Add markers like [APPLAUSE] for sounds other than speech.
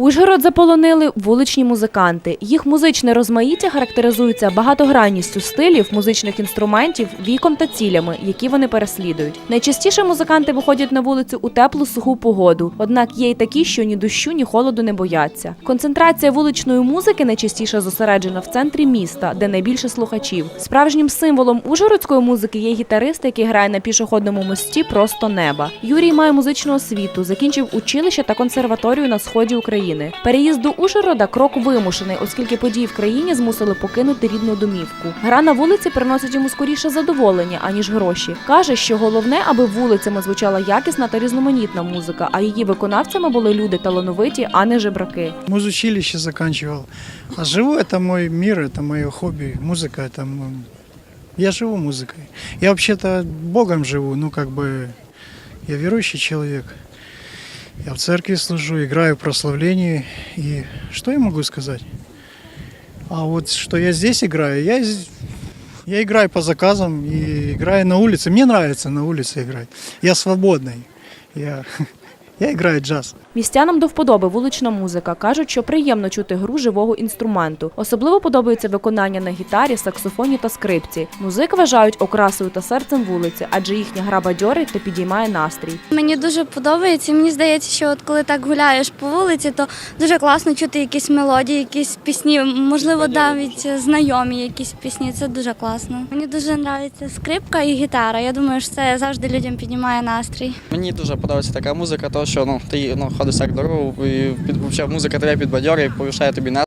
Ужгород заполонили вуличні музиканти. Їх музичне розмаїття характеризується багатогранністю стилів, музичних інструментів, віком та цілями, які вони переслідують. Найчастіше музиканти виходять на вулицю у теплу суху погоду. Однак є й такі, що ні дощу, ні холоду не бояться. Концентрація вуличної музики найчастіше зосереджена в центрі міста, де найбільше слухачів. Справжнім символом ужгородської музики є гітарист, який грає на пішохідному мості просто неба. Юрій має музичну освіту, закінчив училище та консерваторію на сході України. Переїзд до Ужгорода крок вимушений, оскільки події в країні змусили покинути рідну домівку. Гра на вулиці приносить йому скоріше задоволення аніж гроші. каже, що головне, аби вулицями звучала якісна та різноманітна музика, а її виконавцями були люди талановиті, а не жебраки. Музучилище заканчивал. А живу это мой мир, это мое хобби. Музыка это м, я живу музыкой. Я вообще-то Богом живу, ну как бы я верующий человек. Я в церкви служу, играю в прославлении. И что я могу сказать? А вот что я здесь играю, я, я играю по заказам и играю на улице. Мне нравится на улице играть. Я свободный. Я, [LAUGHS] я играю джаз. Містянам до вподоби вулична музика кажуть, що приємно чути гру живого інструменту. Особливо подобається виконання на гітарі, саксофоні та скрипці. Музик вважають окрасою та серцем вулиці, адже їхня гра бадьорить та підіймає настрій. Мені дуже подобається. Мені здається, що от коли так гуляєш по вулиці, то дуже класно чути якісь мелодії, якісь пісні, можливо, навіть знайомі якісь пісні. Це дуже класно. Мені дуже подобається скрипка і гітара. Я думаю, що це завжди людям піднімає настрій. Мені дуже подобається така музика, тому що ну, ти ну, ходиш так дорогу, і під, музика тебе підбадьорює, повішає тобі настрій.